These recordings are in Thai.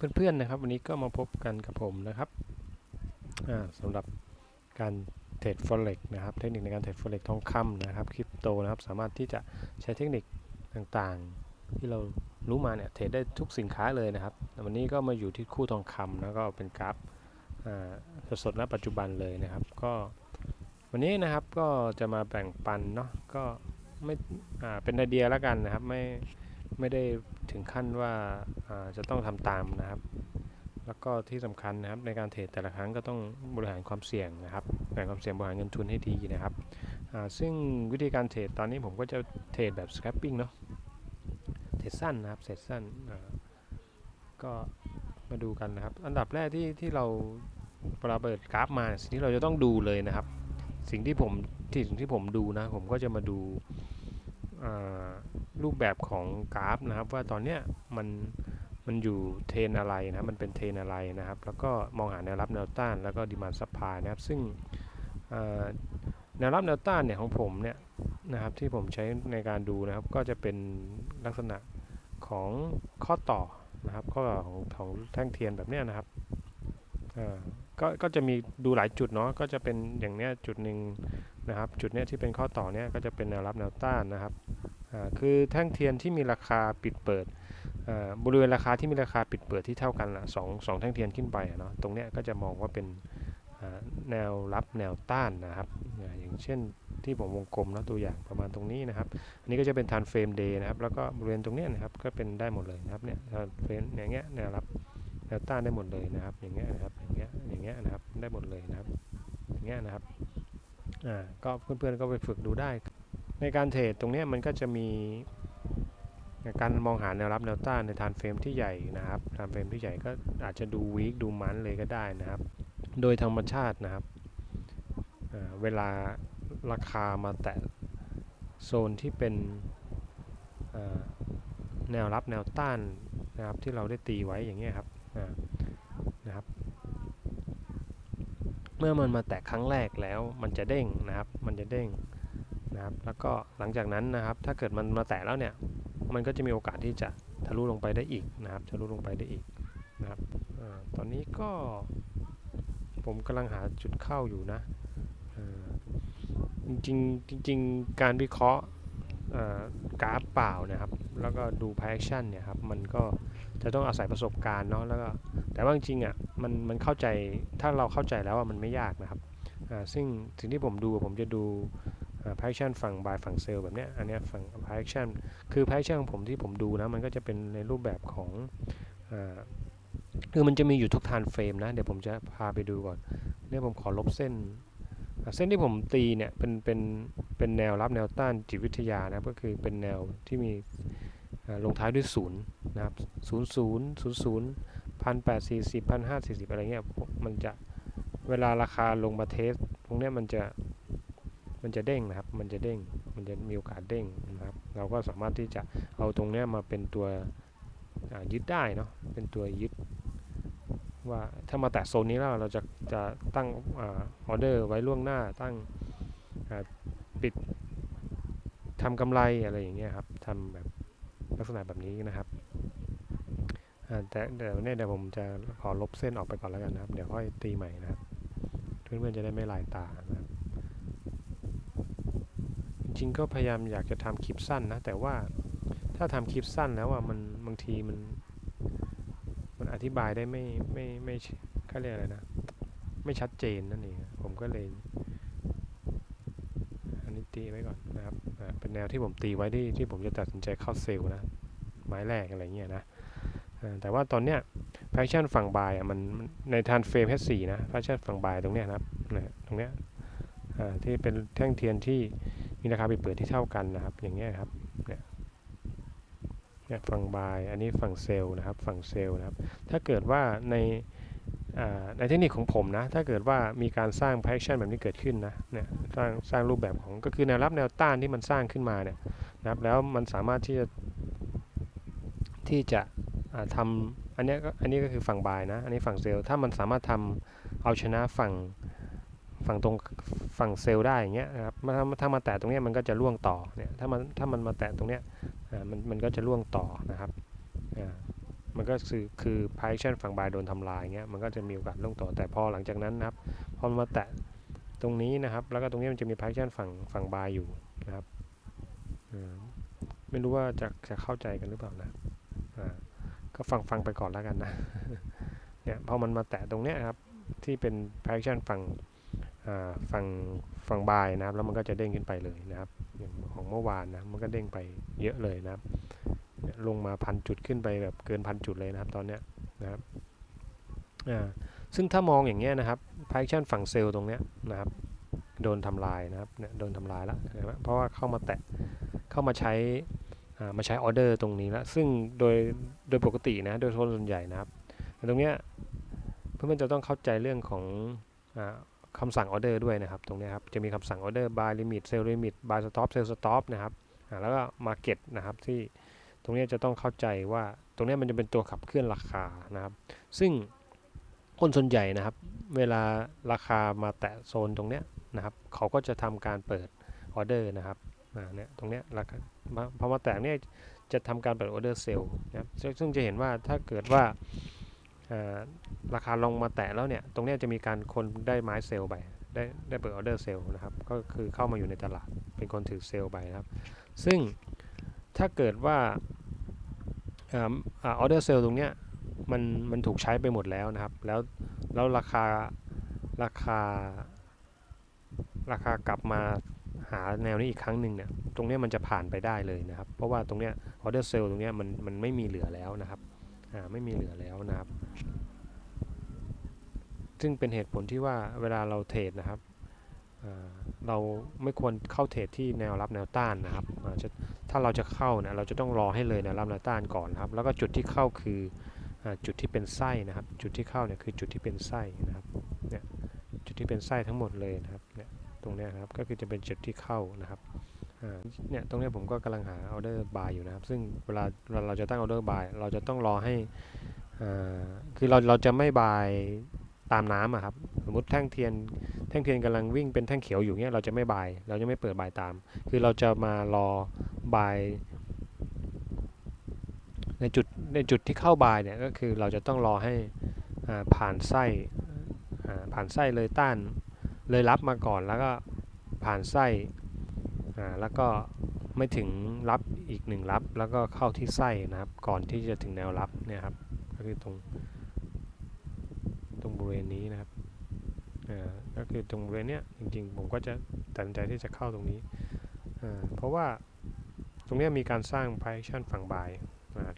ครับเพื่อนๆนะครับ วันนี้ก็มาพบกันกับผมนะครับอ่าสำหรับการเทรด forex นะครับเทคนิคในการเทรด forex ทองคำนะครับคริปโตนะครับสามารถที่จะใช้เทคนิคต่างๆ ที่เรารู้มาเนี่ยเทรดได้ทุกสินค้าเลยนะครับวันนี้ก็มาอยู่ที่คู่ทองคำแล้วก็เป็นกราฟสดๆณปัจจุบันเลยนะครับ ก็วันนี้นะครับก็จะมาแบ่งปันเนาะก็ไม่เป็นไอเดียแล้วกันนะครับไม่ ไม่ได้ถึงขั้นว่าาจะต้องทำตามนะครับ แล้วก็ที่สำคัญนะครับในการเทรดแต่ละครั้งก็ต้องบริหารความเสี่ยงนะครับบริหารความเสี่ยงบริหารเงินทุนให้ดีนะครับซึ่งวิธีการเทรดตอนนี้ผมก็จะเทรดแบบ scalping เนาะเทรดสั้นนะครับเทรดสั้นก็มาดูกันนะครับ อันดับแรกที่ที่เราเวลาเปิดกราฟมาสิ่งที่เราจะต้องดูเลยนะครับ สิ่งที่ผมที่สิ่งที่ผมดูนะผมก็จะมาดูอ่า รูปแบบของกราฟนะครับ ว่าตอนเนี้ยมันมันอยู่เทรนอะไรนะรมันเป็นเทรนอะไรนะครับ แล้วก็มองหาแนวรับแนวต้านแล้วก็ดีมานซัพพายนะครับ ซึ่งแนวรับแนวต้านเนี่ยของผมเนี่ยนะครับที่ผมใช้ในการดูนะครับก็จะเป็นลักษณะของข้อต่อนะครับข้อต่อของของแท่งเทียนแบบเนี้ยนะครับก็ก็จะมีดูหลายจุดเนาะก็จะเป็นอย่างเนี้ยจุดหนึ่งนะครับ จุดเนี้ยที่เป็นข้อต่อเนี้ยก็จะเป็นแนวรับแนวต้านนะครับ คือแท่งเทียนที่มีราคาปิดเปิดบริเวณราคาที่มีราคาปิดเปิดที่เท่ากันละสองสองแท่งเทียนขึ้นไปเนาะตรงเนี้ยก็จะมองว่าเป็นแนวรับแนวต้านนะครับ อย่างเช่นที่ผมวงกลมนะตัวอย่างประมาณตรงนี้นะครับ อันนี้ก็จะเป็น time frame day นะครับ แล้วก็บริเวณตรงเนี้ยนะครับก็เป็นได้หมดเลยนะครับเนี่ย time frame อย่างเงี้ยแนวรับแนวต้านได้หมดเลยนะครับ อย่างเงี้ยนะครับอย่างเงี้ยอย่างเงี้ยนะครับได้หมดเลยนะครับอย่างเงี้ยนะครับอ่าก็เพื่อนๆก็ไปฝึกดูได้ ในการเทรดตรงนี้มันก็จะมีการมองหาแนวรับแนวต้านในทานเฟรมที่ใหญ่นะครับทานเฟรมที่ใหญ่ก็อาจจะดูวีคดูมันเลยก็ได้นะครับ โดยธรรมชาตินะครับเวลาราคามาแตะโซนที่เป็นแนวรับแนวต้านนะครับที่เราได้ตีไว้อย่างเงี้ยครับนะครับ เมื่อมันมาแตะครั้งแรกแล้วมันจะเด้งนะครับ มันจะเด้ง นะครับแล้วก็หลังจากนั้นนะครับ ถ้าเกิดมันมาแตะแล้วเนี่ย มันก็จะมีโอกาสที่จะทะลุลงไปได้อีกนะครับ ทะลุลงไปได้อีกนะครับอตอนนี้ก็ผมกำลังหาจุดเข้าอยู่นะอ่าจริงจริงการวิเคราะห์อ่ากราฟเปล่านะครับ แล้วก็ดู p พ a c t i o n เนี่ยครับ มันก็จะต้องอาศัยประสบการณ์เนาะ แล้วก็ แต่ว่าจริงอะ มัน มันเข้าใจ ถ้าเราเข้าใจแล้วว่ามันไม่ยากนะครับ อ่า ซึ่งสิ่งที่ผมดูผมจะดู p a c t i o n ฝั่ง buy ฝั่ง sell แบบเนี้ยอันเนี้ยฝั่ง p a c t i o n คือ p a c t i o n ของผมที่ผมดูนะมันก็จะเป็นในรูปแบบของอคือมันจะมีอยู่ทุกทานเฟรมนะ เดี๋ยวผมจะพาไปดูก่อนเนี่ยผมขอลบเส้น เส้นที่ผมตีเนี่ยเป็นเป็นเป็นแนวรับแนวต้านจิตวิทยานะก็คือเป็นแนวที่มีลงท้ายด้วยศูนย์นะครับศูนย์ศูนย์ศูนย์ศูนย์พันแปดสี่สิบพันห้าสี่สิบอะไรเงี้ยมันจะเวลาราคาลงมาเทสตรงเนี้ยมันจะ มันจะเด้งนะครับ มันจะเด้ง มันจะมีโอกาสเด้งนะครับ เราก็สามารถที่จะเอาตรงนี้มาเป็นตัวยึดได้เนาะ เป็นตัวยึดว่าถ้ามาแตะโซนนี้แล้วเราจะจะตั้งออเดอร์ไว้ล่วงหน้าตั้งปิดทำกำไรอะไรอย่างเงี้ยครับทำแบบลักษณะแบบนี้นะครับแต่เดี๋ยวเนี่ยเดี๋ยวผมจะขอลบเส้นออกไปก่อนแล้วกันนะครับ เดี๋ยวค่อยตีใหม่นะครับ เพื่อนๆจะได้ไม่ลายตานะ จริงๆก็พยายามอยากจะทำคลิปสั้นนะ แต่ว่าถ้าทำคลิปสั้นแล้วอะมันบางทีมันมันอธิบายได้ไม่ไม่ไม่เขาเรียกอะไรนะ ไม่ชัดเจนนั่นเองผมก็เลย อันนี้ตีไว้ก่อนนะครับเป็นแนวที่ผมตีไว้ที่ที่ผมจะตัดสินใจเข้าเซลล์นะไม้แรกอะไรเงี้ยนะแต่ว่าตอนเนี้ยแพชชั่นฝั่งบายอะมันในทานเฟรม H4 นะแพชชั่นฝั่งบายตรงเนี้ยนะครับนะตรงเนี้ยอ่าที่เป็นแท่งเทียนที่ มีราคาปิดเปิดที่เท่ากันนะครับ อย่างเงี้ยครับ เนี่ยเนี่ยฝั่งบาย อันนี้ฝั่งเซลล์นะครับ ฝั่งเซลล์นะครับ ถ้าเกิดว่าในในเทคนิคของผมนะ ถ้าเกิดว่ามีการสร้าง p a c t i o n แบบนี้เกิดขึ้นนะ เนี่ย สร้างสร้างรูปแบบของ ก็คือแนวรับแนวต้านที่มันสร้างขึ้นมาเนี่ยนะครับ แล้วมันสามารถที่จะที่จะอ่าทำอันนี้ก็อันนี้ก็คือฝั่งบายนะ อันนี้ฝั่งเซลล์ถ้ามันสามารถทำเอาชนะฝั่ง ฝั่งตรงฝั่งเซลล์ได้อย่างเงี้ยนะครับถ้าถ้ามาแตะตรงเนี้ยมันก็จะล่วงต่อเนี่ยถ้ามันถ้ามันมาแตะตรงเนี้ยอ่ามันมันก็จะล่วงต่อนะครับอ่ามันก็คือคือ partition ฝั่งบายโดนทำลายเงี้ยมันก็จะมีโอกาสลงต่อแต่พอหลังจากนั้นนะครับพอมันมาแตะตรงนี้นะครับแล้วก็ตรงนี้มันจะมี partition ฝั่งฝั่งบายอยู่นะครับอ่าไม่รู้ว่าจะจะเข้าใจกันหรือเปล่านะอ่าก็ฟังฟังไปก่อนแล้วกันนะเนี่ยพอมันมาแตะตรงเนี้ยครับที่เป็น partition ฝั่งอ่าฝั่ง ฝั่งฝั่งบายนะครับ แล้วมันก็จะเด้งขึ้นไปเลยนะครับอย่างของเมื่อวานนะมันก็เด้งไปเยอะเลยนะครับ ลงมาพันจุดขึ้นไปแบบเกินพันจุดเลยนะครับตอนเนี้ยนะครับซึ่งถ้ามองอย่างเงี้ยนะครับ partition ฝั่งเซลล์ตรงเนี้ยนะครับโดนทำลายนะครับเนี่ยโดนทำลายแล้วเห็นไหมเพราะว่าเข้ามาแตะเข้ามาใช้มาใช้ออเดอร์ตรงนี้แล้วซึ่งโดยโดยปกตินะโดยส่วนใหญ่นะครับตรงเนี้ยเพื่อนๆจะต้องเข้าใจเรื่องของ คำสั่งออเดอร์ด้วยนะครับ ตรงนี้ครับ จะมีคำสั่งออเดอร์ buy limit sell limit buy stop sell stop นะครับอ่าแล้วก็ market นะครับที่ตรงนี้จะต้องเข้าใจว่าตรงนี้มันจะเป็นตัวขับเคลื่อนราคานะครับ ซึ่งคนส่วนใหญ่นะครับ เวลาราคามาแตะโซนตรงเนี้ยนะครับเขาก็จะทำการเปิดออเดอร์นะครับอ่าเนี่ยตรงเนี้ยราคาพอมาแตะเนี่ยจะทำการเปิดออเดอร์เซลล์นะครับซึ่งจะเห็นว่าถ้าเกิดว่า ราคาลงมาแตะแล้วเนี่ย ตรงนี้จะมีการคนได้ไม้เซลล์ไป ได้ได้เปิดออเดอร์เซลล์นะครับ ก็คือเข้ามาอยู่ในตลาด เป็นคนถือเซลล์ไปนะครับ ซึ่งถ้าเกิดว่าออเดอร์เซลล์ตรงเนี้ยมันมันถูกใช้ไปหมดแล้วนะครับ แล้วแล้วราคาราคา ราคากลับมาหาแนวนี้อีกครั้งหนึ่งเนี่ย ตรงนี้มันจะผ่านไปได้เลยนะครับ เพราะว่าตรงเนี้ยออเดอร์เซลล์ตรงเนี้ยมันมันไม่มีเหลือแล้วนะครับ อ่าไม่มีเหลือแล้วนะครับ ซึ่งเป็นเหตุผลที่ว่าเวลาเราเทรดนะครับเราไม่ควรเข้าเทรดที่แนวรับแนวต้านนะครับจะถ้าเราจะเข้าเนี่ยเราจะต้องรอให้เลยแนวรับแนวต้านก่อนครับ แล้วก็จุดที่เข้าคือจุดที่เป็นไส้นะครับ จุดที่เข้าเนี่ยคือจุดที่เป็นไส้นะครับเนี่ยจุดที่เป็นไส้ทั้งหมดเลยนะครับเนี่ยตรงเนี้ยครับก็คือจะเป็นจุดที่เข้านะครับเนี่ยตรงนี้ผมก็กำลังหาออเดอร์บายอยู่นะครับ ซึ่งเวลาเราจะตั้งออเดอร์บายเราจะต้องรอให้คือเราเราจะไม่บาย ตามน้ำอะครับสมมติแท่งเทียนแท่งเทียนกำลังวิ่งเป็นแท่งเขียวอยู่เนี้ยเราจะไม่บาย เราจะไม่เปิดบายตาม คือเราจะมารอบาย ในจุดในจุดที่เข้าบายเนี่ยก็คือเราจะต้องรอให้ผ่านไส้ผ่านไส้เลยต้านเลยรับมาก่อนแล้วก็ผ่านไส้อ่าแล้วก็ไม่ถึงรับอีกหนึ่งรับแล้วก็เข้าที่ไส้นะครับ ก่อนที่จะถึงแนวรับเนี่ยครับก็คือตรง ตรงบริเวณนี้นะครับอ่าก็คือตรงบริเวณเนี้ยจริงๆ ผมก็จะตัดสินใจที่จะเข้าตรงนี้อ่าเพราะว่าตรงนี้มีการสร้าง position ฝั่งบาย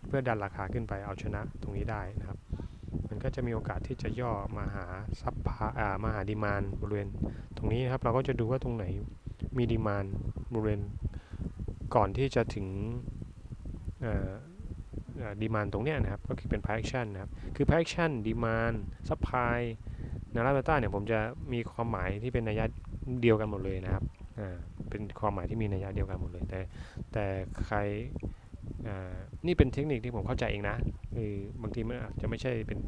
เพื่อดันราคาขึ้นไปเอาชนะตรงนี้ได้นะครับ มันก็จะมีโอกาสที่จะย่อมาหาซับพาอ่ามาหาดีมานบริเวณตรงนี้นะครับ เราก็จะดูว่าตรงไหนมีดีมานบริเวณก่อนที่จะถึง ดีมานตรงเนี้ยนะครับ ก็คือเป็น price action นะครับ คือ price action demand supply นาราเบต้าเนี่ยผมจะมีความหมายที่เป็นนัยยะเดียวกันหมดเลยนะครับอ่าเป็นความหมายที่มีนัยยะเดียวกันหมดเลย แต่แต่ใครนี่เป็นเทคนิคที่ผมเข้าใจเองนะคือบางทีมันอาจจะไม่ใช่เป็น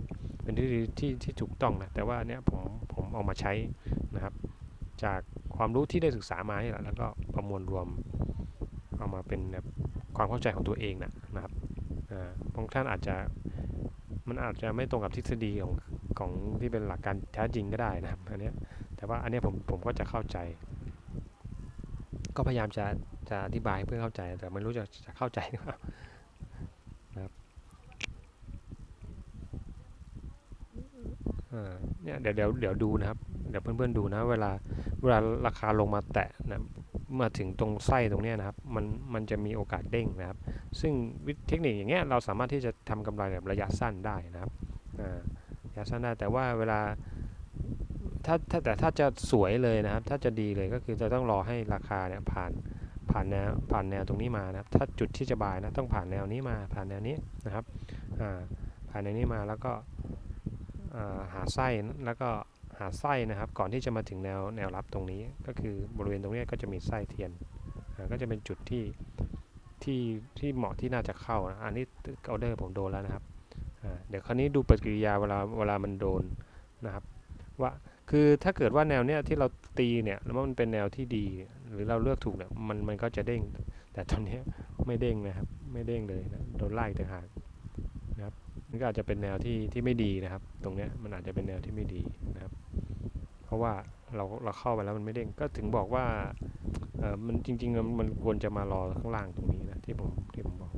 เป็นที่ที่ที่ถูกต้องนะแต่ว่าเนี้ยผมผมเอามาใช้นะครับ จากความรู้ที่ได้ศึกษามานี่แหละแล้วก็ประมวลรวมเอามาเป็นแบบความเข้าใจของตัวเองนะนะครับ บางท่านอาจจะมันอาจจะไม่ตรงกับทฤษฎีของของที่เป็นหลักการแท้จริงก็ได้นะครับอันนี้แต่ว่าอันนี้ผมผมก็จะเข้าใจ ก็พยายามจะจะอธิบายเพื่อเข้าใจ แต่ไม่รู้จะจะเข้าใจหรือเปล่านะครับเนี่ยเดี๋ยวเดี๋ยวเดี๋ยวดูนะครับเดี๋ยวเพื่อนๆดูนะเวลาเวลาราคาลงมาแตะนะมาถึงตรงไส้ตรงนี้นะครับ มันมันจะมีโอกาสเด้งนะครับ ซึ่งเทคนิคอย่างเงี้ยเราสามารถที่จะทำกำไรแบบระยะสั้นได้นะครับระยะสั้นได้แต่ว่าเวลาถ้าถ้าแต่ถ้าจะสวยเลยนะครับ ถ้าจะดีเลยก็คือจะต้องรอให้ราคาเนี่ยผ่านผ่านแนวผ่านแนวตรงนี้มานะครับ ถ้าจุดที่จะบายนะต้องผ่านแนวนี้มาผ่านแนวนี้นะครับผ่านแนวนี้มาแล้วก็หาไส้แล้วก็หาไส้นะครับ ก่อนที่จะมาถึงแนวแนวรับตรงนี้ ก็คือบริเวณตรงนี้ก็จะมีไส้เทียน ก็จะเป็นจุดที่ที่ที่เหมาะที่น่าจะเข้านะอันนี้ออเดอร์ผมโดนแล้วนะครับเดี๋ยวคราวนี้ดูปฏิกิริยาเวลาเวลามันโดนนะครับว่าคือถ้าเกิดว่าแนวเนี้ยที่เราตีเนี่ยแล้วมันเป็นแนวที่ดี หรือเราเลือกถูกเนี่ยมันมันก็จะเด้ง แต่ตอนนี้ไม่เด้งนะครับไม่เด้งเลยนะโดนไล่ต่างหากนะครับมันก็อาจจะเป็นแนวที่ที่ไม่ดีนะครับ ตรงเนี้ยมันอาจจะเป็นแนวที่ไม่ดีนะครับ เพราะว่าเราเราเข้าไปแล้วมันไม่เด้งก็ถึงบอกว่า เออมันจริงๆมันมันควรจะมารอข้างล่างตรงนี้นะที่ผมที่ผมบอก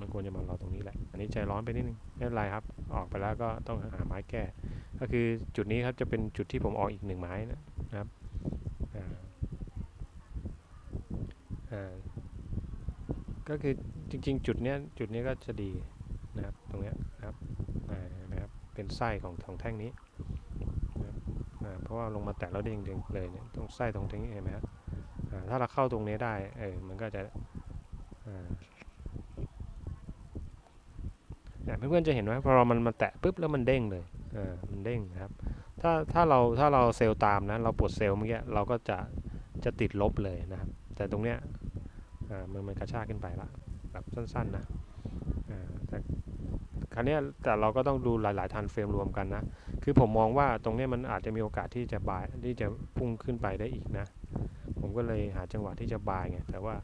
มันควรจะมารอตรงนี้แหละ อันนี้ใจร้อนไปนิดนึงไม่เป็นไรครับ ออกไปแล้วก็ต้องหาไม้แก้ ก็คือจุดนี้ครับจะเป็นจุดที่ผมออกอีกหนึ่งไม้นะครับก็คือจริง ๆ จุดเนี้ยจุดนี้ก็จะดีนะครับตรงเนี้ยนะครับนะครับเป็นไส้ของของแท่งนี้นะเพราะว่าลงมาแตะแล้วเด้งๆเลยเนี่ยตรงไส้ตรงนี้เห็นไหมครับ ถ้าเราเข้าตรงนี้ได้ เออ มันก็จะเนี่ยเพื่อนๆจะเห็นว่าพอเรามันมาแตะปุ๊บแล้วมันเด้งเลยเออมันเด้งนะครับ ถ้าถ้าเราถ้าเราเซลล์ตามนะ เราปลดเซลล์เมื่อกี้เราก็จะจะติดลบเลยนะครับ แต่ตรงเนี้ยอ่ามันมันกระชากขึ้นไปละแบบสั้นๆนะอ่าแต่คราวเนี้แต่เราก็ต้องดูหลายๆทันเฟรมรวมกันนะ คือผมมองว่าตรงนี้มันอาจจะมีโอกาสที่จะบายที่จะพุ่งขึ้นไปได้อีกนะ ผมก็เลยหาจังหวะที่จะบายไงแต่ว่า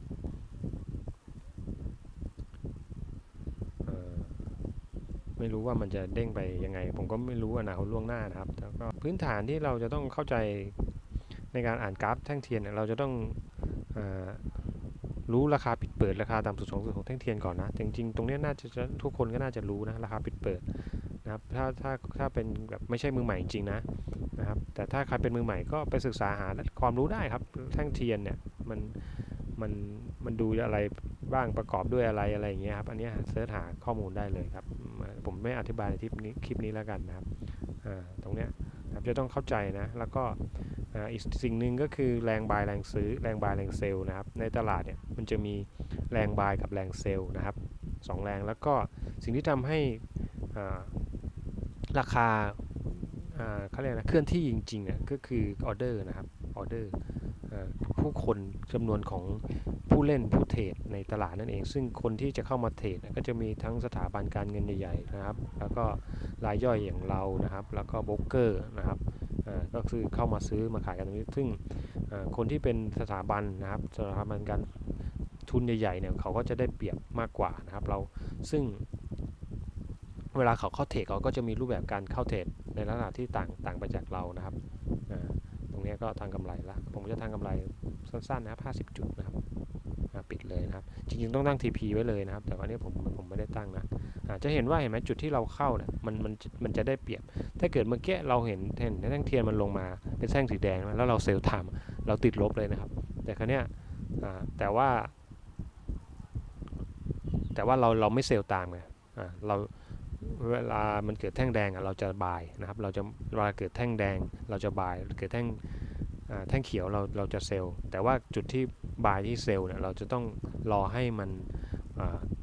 ไม่รู้ว่ามันจะเด้งไปยังไง ผมก็ไม่รู้อนาคตล่วงหน้านะครับแล้วก็พื้นฐานที่เราจะต้องเข้าใจในการอ่านกราฟแท่งเทียนเนี่ยเราจะต้องอรู้ราคาปิดเปิดราคาต่ำสุดสูงสุดของแท่งเทียนก่อนนะจริงๆตรงนี้น่าจะทุกคนก็น่าจะรู้นะราคาปิดเปิดนะครับถ้าถ้าถ้าเป็นแบบไม่ใช่มือใหม่จริงๆนะนะครับแต่ถ้าใครเป็นมือใหม่ก็ไปศึกษาหาความรู้ได้ครับ แท่งเทียนเนี่ยมันมันมันดูอะไรบ้างประกอบด้วยอะไรอะไรอย่างเงี้ยครับอันเนี้ยเสิร์ชหาข้อมูลได้เลยครับ ผมไม่อธิบายในคลิปนี้คลิปนี้แล้วกันนะครับอ่าตรงเนี้ยครับจะต้องเข้าใจนะ แล้วก็อ่าอีกสิ่งหนึ่งก็คือแรงบายแรงซื้อแรงบายแรงเซลล์นะครับ ในตลาดเนี่ยมันจะมีแรงบายกับแรงเซลล์นะครับสองแรงแล้วก็สิ่งที่ทำให้อ่าราคาอ่าเขาเรียกนะเคลื่อนที่จริงๆอะก็คือออเดอร์นะครับออเดอร์ ผู้คนจำนวนของผู้เล่นผู้เทรดในตลาดนั่นเอง ซึ่งคนที่จะเข้ามาเทรดก็จะมีทั้งสถาบันการเงินใหญ่ๆนะครับ แล้วก็รายย่อยอย่างเรานะครับ แล้วก็โบรกเกอร์นะครับก็คือเข้ามาซื้อมาขายกันตรงนี้ซึ่งคนที่เป็นสถาบันนะครับสถาบันการทุนใหญ่ๆเนี่ยเขาก็จะได้เปรียบมากกว่านะครับเราซึ่งเวลาเขาเข้าเทรดเขาก็จะมีรูปแบบการเข้าเทรดในลักษณะที่ต่างต่างไปจากเรานะครับ ตรงนี้ก็ทางกำไรละผมจะทางกำไรสั้นๆนะครับ50 จุดนะครับปิดเลยนะครับจริงๆต้องตั้ง TP ไว้เลยนะครับ แต่วันนี้ผมผมไม่ได้ตั้งนะจะเห็นว่าเห็นไหมจุดที่เราเข้าเนี่ยมันมันมันจะได้เปรียบ ถ้าเกิดเมื่อกี้เราเห็นเห็นแท่งเทียนมันลงมาเป็นแท่งสีแดงแล้วเราเซลล์ทำเราติดลบเลยนะครับ แต่ครั้นี้แต่ว่า แต่ว่าเราเราไม่เซลล์ตามไงเรา เวลามันเกิดแท่งแดงอะเราจะบายนะครับ เราจะเวลาเกิดแท่งแดงเราจะบาย เกิดแท่งแท่งเขียวเราเราจะเซลล์ แต่ว่าจุดที่บายที่เซลล์เนี่ยเราจะต้องรอให้มัน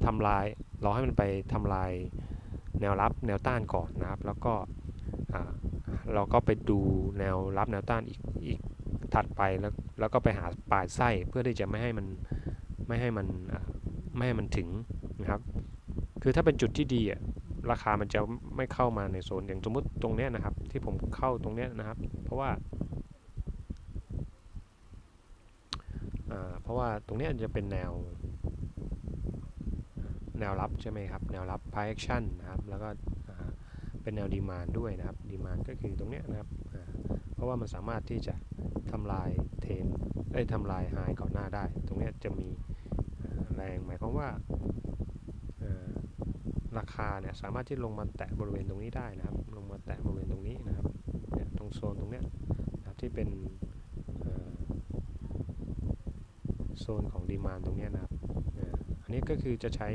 ทำลายรอให้มันไปทำลายแนวรับแนวต้านก่อนนะครับ แล้วก็เราก็ไปดูแนวรับแนวต้านอีกอีกถัดไปแล้วแล้วก็ไปหาปลายไส้เพื่อที่จะไม่ให้มันไม่ให้มันไม่ให้มันถึงนะครับ คือถ้าเป็นจุดที่ดีอะ ราคามันจะไม่เข้ามาในโซนอย่างสมมติตรงเนี้ยนะครับ ที่ผมเข้าตรงเนี้ยนะครับ เพราะว่าเพราะว่าตรงนี้จะเป็นแนว แนวรับใช่ไหมครับ แนวรับ p r i action นะครับ แล้วก็เป็นแนวดีมานด้วยนะครับดีมานก็คือตรงนี้นะครับ เพราะว่ามันสามารถที่จะทำลายเทนได้ทำลายไฮก่อนหน้าได้ ตรงนี้จะมีแรงหมายความว่า ราคาเนี่ยสามารถที่ลงมาแตะบริเวณตรงนี้ได้นะครับ ลงมาแตะบริเวณตรงนี้นะครับเนี่ยตรงโซนตรงเนี้ยนะที่เป็นโซนของดีมานตรงนี้นะครับอันนี้ก็คือจะใช้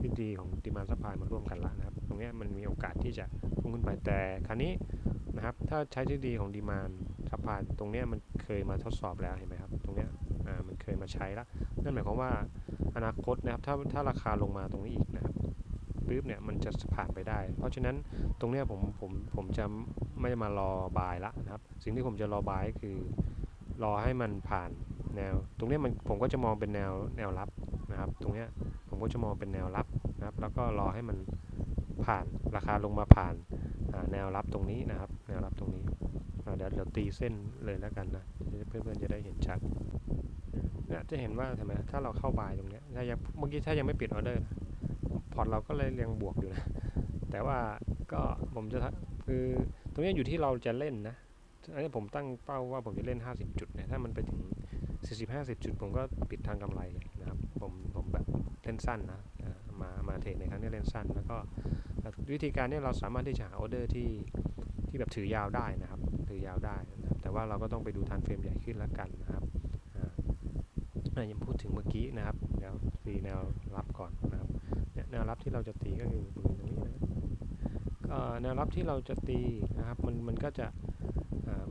ทฤษฎีของดีมานซัพพลายมาร่วมกันละนะครับ ตรงนี้มันมีโอกาสที่จะพุ่งขึ้นไปแต่คราวนี้นะครับ ถ้าใช้ทฤษฎีของดีมานซัพพลายตรงนี้มันเคยมาทดสอบแล้วเห็นไหมครับ ตรงนี้มันเคยมาใช้แล้วนั่นหมายความว่าอนาคตนะครับ ถ้าถ้าราคาลงมาตรงนี้อีกนะ ปุ๊บเนี่ยมันจะผ่านไปได้ เพราะฉะนั้นตรงเนี้ยผมผมผมจะไม่มารอบายละนะครับ สิ่งที่ผมจะรอบายคือรอให้มันผ่านแนว ตรงนี้มันผมก็จะมองเป็นแนวแนวรับนะครับ ตรงเนี้ยผมก็จะมองเป็นแนวรับนะครับ แล้วก็รอให้มันผ่านราคาลงมาผ่านแนวรับตรงนี้นะครับ แนวรับตรงนี้เดี๋ยวเดี๋ยวตีเส้นเลยแล้วกันนะเพื่อนๆจะได้เห็นชัดเนี่ยจะเห็นว่าทำไมถ้าเราเข้าบายตรงนี้ถ้ายังเมื่อกี้ถ้ายังไม่ปิดออเดอร์ พอร์ตเราก็เลยเรียงบวกอยู่นะแต่ว่าก็ผมจะคือตรงนี้อยู่ที่เราจะเล่นนะอันนี้ผมตั้งเป้าว่าผมจะเล่น 50 จุดเนี่ยถ้ามันไปถึง 40 50 จุด ผมก็ปิดทางกำไรเลยนะครับผมผมแบบเล่นสั้นนะมามาเทรดในครั้งนี้เล่นสั้น แล้วก็วิธีการเนี้เราสามารถที่จะหาออเดอร์ที่ที่แบบถือยาวได้นะครับ ถือยาวได้นะครับแต่ว่าเราก็ต้องไปดูทันเฟรมใหญ่ขึ้นแล้วกันนะครับอ่ายังพูดถึงเมื่อกี้นะครับ เดี๋ยวตีแนวรับก่อนนะ นี่ยแนวรับที่เราจะตีก็คือบริเวณตรงนี้นะก็แนวรับที่เราจะตีนะครับมันมันก็จะ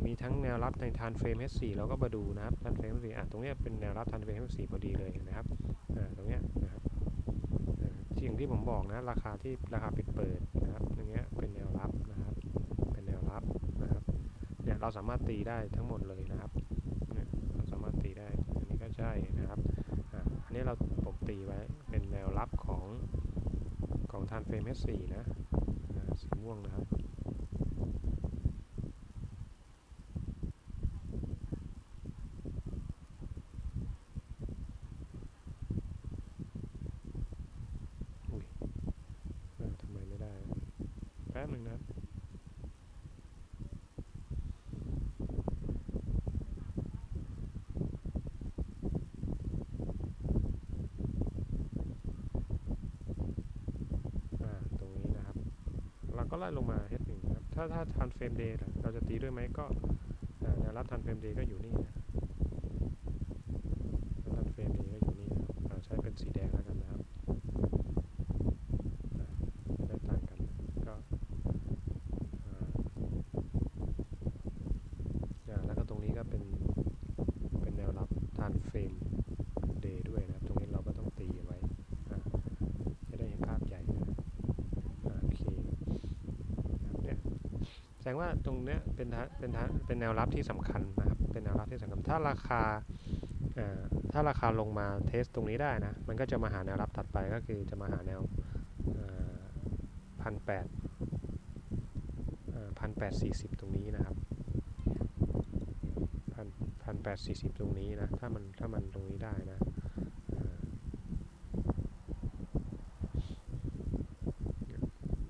มีทั้งแนวรับในทันเฟรม H4 เราก็มาดูนะครับทันเฟรม H4 อะตรงเนี้ยเป็นแนวรับทันเฟรม H4 พอดีเลยนะครับอ่าตรงเนี้ยนะครับอ่าที่อย่างที่ผมบอกนะราคาที่ราคาปิดเปิดนะครับตรงเนี้ยเป็นแนวรับนะครับเป็นแนวรับนะครับเนี่ยเราสามารถตีได้ทั้งหมดเลยนะครับเนี่ยเราสามารถตีได้อันนี้ก็ใช่นะครับอ่าอันนี้เราผมตีไว้เป็นแนวรับของ ของทานเฟรม S4 นะอ่าสีม่วงนะครับ อุ้ยเออทำไมไม่ได้ แป๊บหนึ่งนะครับ อ่า ตรงนี้นะครับ เรา ก็ไล่ลงมา H1 นะครับ ถ้าถ้าทันเฟรมเดย์เราจะตีด้วยไหมก็อ่าแนวรับทันเฟรมเดย์ก็อยู่นี่นะทันเฟรมเดย์ก็อยู่นี่นะครับใช้เป็นสีแดงแล้วกันนะครับอ่าไม่ได้ต่างกันก็อ่าอ่าแล้วก็ตรงนี้ก็เป็นเป็นแนวรับทันเฟรมเดย์ด้วยนะครับ ตรงนี้เราก็ต้องตีไว้อ่าจะได้เห็นภาพใหญ่นะอ่าโอเคนะครับเนี่ยแสด งว่าตรงเนี้ยเป็นเป็นเป็นแนวรับที่สำคัญนะครับ เป็นแนวรับที่สำคัญ ถ้าราคาถ้าราคาลงมาเทสตรงนี้ได้นะ มันก็จะมาหาแนวรับถัดไปก็คือจะมาหาแนวพันแปดพันแปดสี่สิบตรงนี้นะครับพันพันแปดสี่สิบตรงนี้นะ ถ้ามันถ้ามันตรงนี้ได้นะ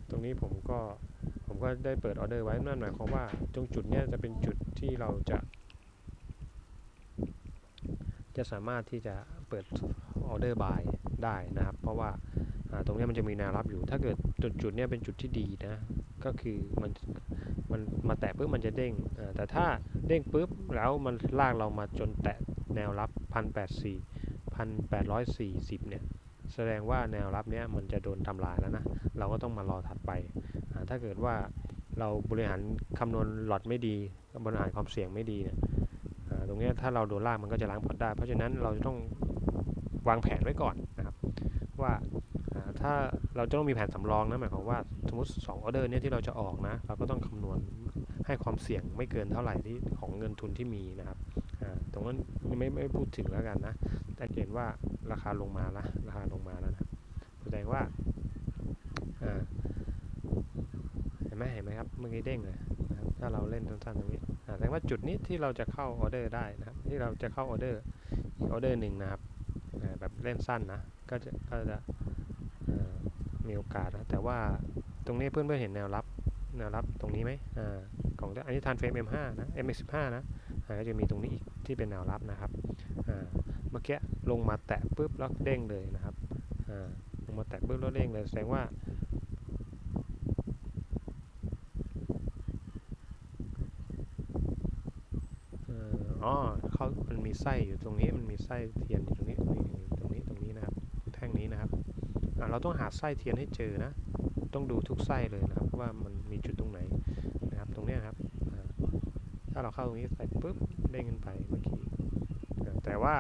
ตรงนี้ผมก็ ผมก็ได้เปิดออเดอร์ไว้นั่นหมายความว่าตรงจุดนี้จะเป็นจุดที่เราจะ จะสามารถที่จะเปิดออเดอร์บายได้นะครับ เพราะว่าตรงนี้มันจะมีแนวรับอยู่ ถ้าเกิดจุดจุดนี้เป็นจุดที่ดีนะ ก็คือมันมันมาแตะปุ๊บมันจะเด้งแต่ถ้าเด้งปุ๊บแล้วมันลากเรามาจนแตะแนวรับพันแปดสี่พันแปดร้อยสี่สิบเนี่ยแสดงว่าแนวรับเนี้ยมันจะโดนทำลายแล้วนะ เราก็ต้องมารอถัดไป ถ้าเกิดว่าเราบริหารคำนวณหลอดไม่ดีบริหารความเสี่ยงไม่ดีเนี่ยตรงนี้ถ้าเราโดนลากมันก็จะล้างพอร์ตได้ เพราะฉะนั้นเราจะต้องวางแผนไว้ก่อนนะครับว่าถ้าเราจะต้องมีแผนสำรองนะหมายความว่าสมมติ2ออเดอร์เนี่ยที่เราจะออกนะเราก็ต้องคำนวณให้ความเสี่ยงไม่เกินเท่าไหร่ที่ของเงินทุนที่มีนะครับตรงนั้นไม่ไม่พูดถึงแล้วกันนะแต่เห็นว่าราคาลงมาละราคาลงมาแล้วนะแสดงว่า ห็นไหมเห็นไหมครับเมื่อกี้เด้งเลยนะครับถ้าเราเล่นสั้นๆตรงนี้แสดงว่าจุดนี้ที่เราจะเข้าออเดอร์ได้นะครับที่เราจะเข้าออเดอร์อีกออเดอร์หนึ่งนะครับแบบเล่นสั้นนะก็จะก็จะมีโอกาสนะแต่ว่าตรงนี้เพื่อนๆเห็นแนวรับแนวรับตรงนี้ไหมอ่าของอันนี้ทันเฟรม M5 นะ M15 นะก็จะมีตรงนี้อีกที่เป็นแนวรับนะครับเมื่อกี้ลงมาแตะปุ๊บแล้วเด้งเลยนะครับลงมาแตะปุ๊บแล้วเด้งเลยแสดงว่า เอ่ออ๋อเขามันมี ไส้อยู่ตรงนี้ มันมีไส้เทียนอยู่ตรงนี้นี่ตรงนี้ตรงนี้นะครับแท่งนี้นะครับเราต้องหาไส้เทียนให้เจอนะ ต้องดูทุกไส้เลยนะครับ ว่ามันมีจุดตรงไหนนะครับ ตรงนี้ครับถ้าเราเข้าตรงนี้ใส่ปุ๊บเด้งขึ้นไปเมื่อกี้แต่ว่า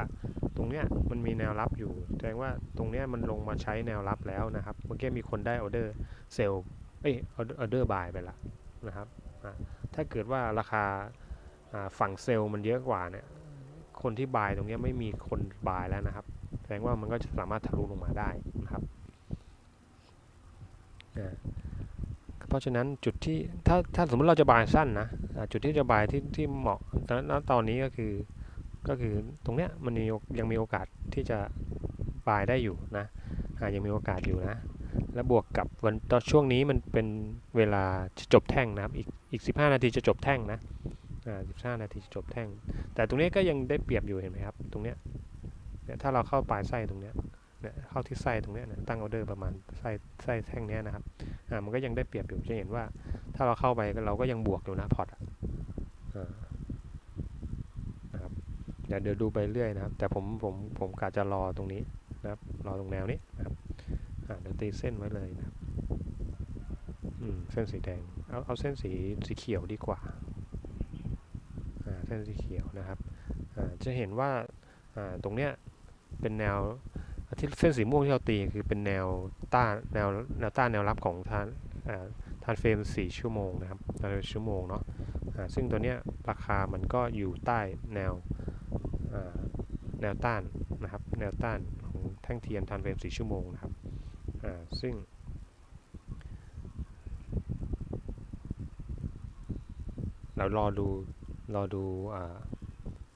ตรงเนี้ยมันมีแนวรับอยู่แสดงว่าตรงเนี้ยมันลงมาใช้แนวรับแล้วนะครับเมื่อกี้มีคนได้ออเดอร์เซลเอ้ยออเดอร์บายไปละนะครับถ้าเกิดว่าราคาอ่าฝั่งเซลล์มันเยอะกว่าเนี่ย คนที่บายตรงนี้ไม่มีคนบายแล้วนะครับ แสดงว่ามันก็จะสามารถทะลุลงมาได้นะครับเพราะฉะนั้นจุดที่ถ้าถ้าสมมติเราจะบายสั้นนะจุดที่จะบายที่ที่เหมาะตอนณตอนนี้ก็คือก็คือตรงเนี้ยมันยังมีโอกาสที่จะบายได้อยู่นะยังมีโอกาสอยู่นะ และบวกกับวันตอนช่วงนี้มันเป็นเวลาจะจบแท่งนะครับอีกอีก15นาทีจะจบแท่งนะ อ่า15นาทีจะจบแท่ง แต่ตรงนี้ก็ยังได้เปรียบอยู่เห็นไหมครับ ตรงเนี้ยเนี่ยถ้าเราเข้าปลายไส้ตรงเนี้ยเนี่ยเข้าที่ไส้ตรงเนี้ยนะตั้งออเดอร์ประมาณไส้ไส้แท่งเนี้ยนะครับอ่ามันก็ยังได้เปรียบอยู่จะเห็นว่า ถ้าเราเข้าไปเราก็ยังบวกอยู่นะพอร์ตอ่านะครับเดี๋ยวเดี๋ยวดูไปเรื่อยนะครับ แต่ผมผมผมกะจะรอตรงนี้นะครับรอตรงแนวนี้นะครับอ่าเดี๋ยวตีเส้นไว้เลยนะครับอืมเส้นสีแดง เอาเอาเส้นสีสีเขียวดีกว่า ส้นสีเขียวนะครับจะเห็นว่าตรงเนี้ยเป็นแนวที่เส้นสีม่วงที่เราตีคือเป็นแนวต้านแนวแนวต้านแนวรับของทางอ่าทานเฟรม 4 ชั่วโมงนะครับทานชั่วโมงเนาะะซึ่งตัวเนี้ยราคามันก็อยู่ใต้แนวแนวต้านนะครับแนวต้านของแท่งเทียนทานเฟรม 4 ชั่วโมงนะครับซึ่งเรารอดู เรอดู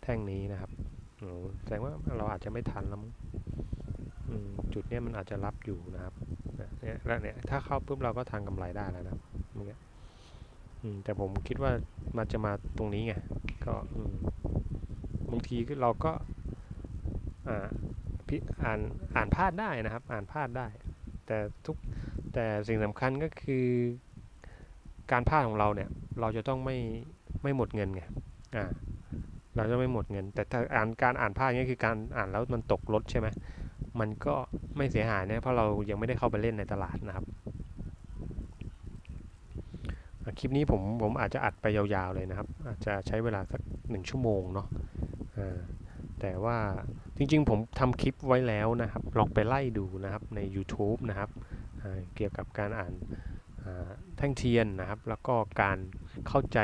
แท่งนี้นะครับแสดงว่าเราอาจจะไม่ทันแล้วจุดเนี้ยมันอาจจะรับอยู่นะครับเนี่ยแล้วเนี่ยถ้าเข้าปุ๊บเราก็ทางกำไรได้แล้วนะเมื่อกี้แต่ผมคิดว่ามันจะมาตรงนี้ไงก็บางทีเราก็อ่าอ่านอ่านพลาดได้นะครับ อ่านพลาดได้ แต่ทุกแต่สิ่งสำคัญก็คือ การพลาดของเราเนี่ย เราจะต้องไม่ไม่หมดเงินไง อ่าเราจะไม่หมดเงิน แต่ถ้าอ่านการอ่านพลาดนี่คือการอ่านแล้วมันตกรถใช่ไหมมันก็ไม่เสียหายนะเพราะเรายังไม่ได้เข้าไปเล่นในตลาดนะครับคลิปนี้ผมผมอาจจะอัดไปยาวๆเลยนะครับ อาจจะใช้เวลาสักหนึ่งชั่วโมงเนาะแต่ว่าจริงๆผมทำคลิปไว้แล้วนะครับ ลองไปไล่ดูนะครับใน YouTube นะครับเกี่ยวกับการอ่านแท่งเทียนนะครับ แล้วก็การเข้าใจ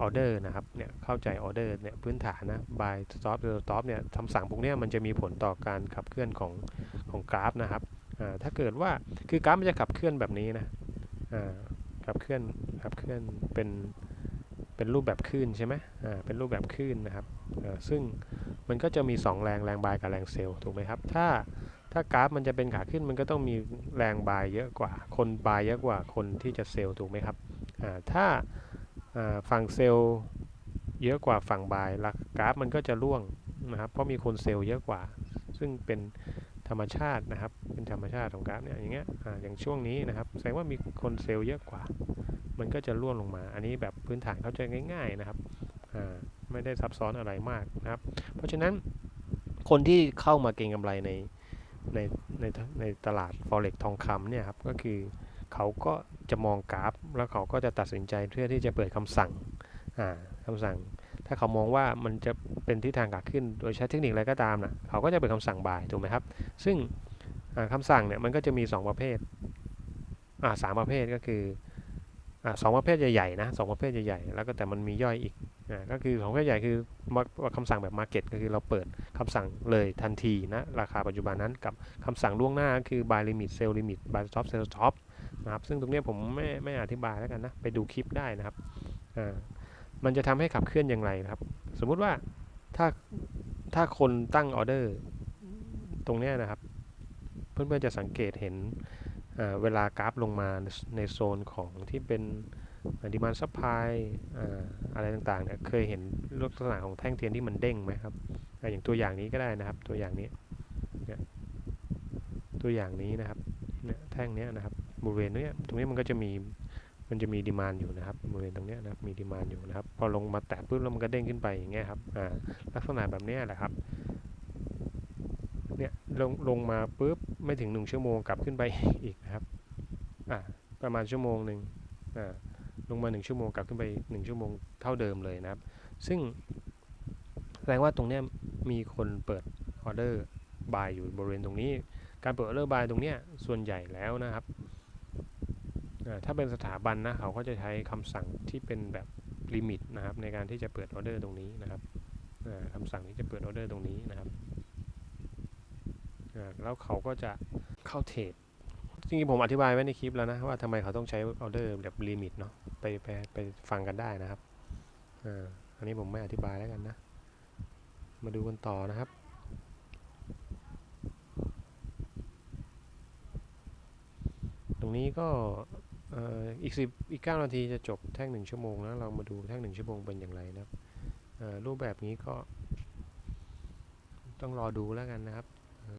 ออเดอร์นะครับเนี่ยเข้าใจออเดอร์เนี่ยพื้นฐานนะ by stop stop เนี่ยคำสั่งพวกนี้มันจะมีผลต่อการขับเคลื่อนของของกราฟนะครับถ้าเกิดว่าคือกราฟมันจะขับเคลื่อนแบบนี้นะขับเคลื่อนขับเคลื่อนเป็นเป็นรูปแบบคลื่นใช่ไหมเป็นรูปแบบคลื่นนะครับซึ่งมันก็จะมี 2 แรงแรงบายกับแรงเซลล์ถูกไหมครับถ้าถ้ากราฟมันจะเป็นขาขึ้นมันก็ต้องมีแรงบายเยอะกว่า คนบายเยอะกว่าคนที่จะเซลล์ถูกไหมครับถ้า ฝั่งเซลล์เยอะกว่าฝั่งบายลักกราฟมันก็จะร่วงนะครับ เพราะมีคนเซลล์เยอะกว่า ซึ่งเป็นธรรมชาตินะครับ เป็นธรรมชาติของกราฟเนี่ยอย่างเงี้ยออย่างช่วงนี้นะครับแสดงว่ามีคนเซลล์เยอะกว่า มันก็จะร่วงลงมา อันนี้แบบพื้นฐานเข้าใจง่าย ๆนะครับไม่ได้ซับซ้อนอะไรมากนะครับ เพราะฉะนั้นคนที่เข้ามาเก็งกำไรในในในในตลาด forex ทองคำเนี่ยครับก็คือ เขาก็จะมองกราฟ แล้วเขาก็จะตัดสินใจเพื่อที่จะเปิดคำสั่งคำสั่ง ถ้าเขามองว่ามันจะเป็นทิศทางขาขึ้นโดยใช้เทคนิคอะไรก็ตามนะเขาก็จะเปิดคำสั่งบ่ายถูกไหมครับ ซึ่งคำสั่งเนี่ยมันก็จะมี 2 ประเภทสามประเภทก็คือสองประเภทใหญ่ๆนะสองประเภทใหญ่ๆ แล้วก็แต่มันมีย่อยอีกก็คือของประเภทใหญ่คือคำสั่งแบบ Market ก็คือเราเปิดคำสั่งเลยทันทีนะราคาปัจจุบันนั้นกับคำสั่งล่วงหน้าคือ buy limit sell limit buy stop sell stop นะครับ ซึ่งตรงนี้ผมไม่ไม่อธิบายแล้วกันนะ ไปดูคลิปได้นะครับ อ่า มันจะทำให้ขับเคลื่อนอย่างไรนะครับ สมมุติว่าถ้าถ้าคนตั้งออเดอร์ตรงนี้นะครับ เพื่อนๆจะสังเกตเห็นเวลากราฟลงมาในโซนของที่เป็นดีมานซัพพลายอะไรต่างๆเนี่ยเคยเห็นลักษณะของแท่งเทียนที่มันเด้งไหมครับอย่างตัวอย่างนี้ก็ได้นะครับ ตัวอย่างนี้ ตัวอย่างนี้นะครับเนี่ยแท่งนี้นะครับบริเวณนี้ตรงนี้มันก็จะมีมันจะมีดีมานอยู่นะครับบริเวณตรงนี้นะมีดีมานอยู่นะครับ พอลงมาแตะปุ๊บแล้วมันก็เด้งขึ้นไปอย่างเงี้ยครับอ่าลักษณะแบบนี้แหละครับเนี่ยลงลงมาปุ๊บไม่ถึงหนึ่งชั่วโมงกลับขึ้นไปอีกนะครับอ่าประมาณชั่วโมงหนึ่งอ่าลงมาหนึ่งชั่วโมงกลับขึ้นไปหนึ่งชั่วโมงเท่าเดิมเลยนะครับ ซึ่งแสดงว่าตรงนี้มีคนเปิดออเดอร์บายอยู่บริเวณตรงนี้ การเปิดออเดอร์บายตรงนี้ส่วนใหญ่แล้วนะครับ ถ้าเป็นสถาบันนะเขาก็จะใช้คำสั่งที่เป็นแบบลิมิตนะครับในการที่จะเปิดออเดอร์ตรงนี้นะครับคำสั่งที่จะเปิดออเดอร์ตรงนี้นะครับแล้วเขาก็จะเข้าเทรดจริงๆผมอธิบายไว้ในคลิปแล้วนะว่าทำไมเขาต้องใช้ออเดอร์แบบลิมิตเนาะไปไปไปฟังกันได้นะครับอันนี้ผมไม่อธิบายแล้วกันนะ มาดูกันต่อนะครับรงนี้ก็ อีกสิบอีกเก้านาทีจะจบแท่งหนึ่งชั่วโมงแล้วเรามาดูแท่งหนึ่งชั่วโมงเป็นอย่างไรนะครับรูปแบบนี้ก็ ต้องรอดูแล้วกันนะครับ